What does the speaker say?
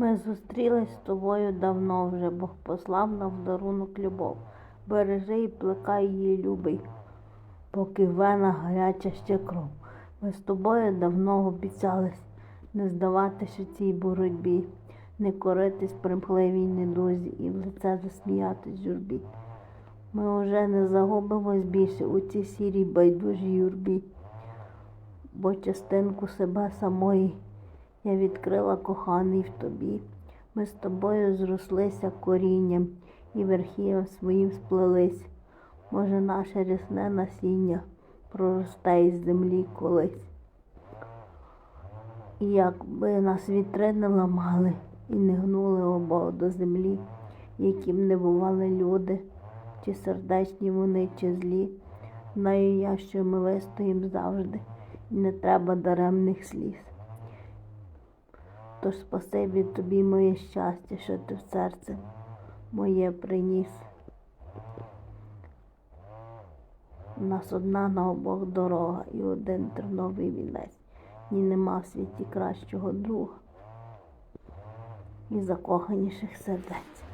Ми зустрілись з тобою давно вже, Бог послав нам в дарунок любов. Бережи і плекай її любий, поки в венах гаряча ще кров. Ми з тобою давно обіцялись не здаватися цій боротьбі, не коритись примхливій недузі і в лице засміятись журбі. Ми вже не загубимось більше у цій сірій байдужій юрбі, бо частинку себе самої я відкрила коханий в тобі. Ми з тобою зрослися корінням і верхієм своїм сплелись. Може, наше рясне насіння проросте із землі колись. І якби нас вітри не ламали і не гнули обох до землі, яким не бували люди, чи сердечні вони, чи злі, знаю я, що ми вистоїм завжди, і не треба даремних сліз. Тож спасибі тобі, моє щастя, що ти в серце моє приніс. Нас одна на обох дорога і один терновий вінець. Ні нема в світі кращого друга і закоханіших сердець.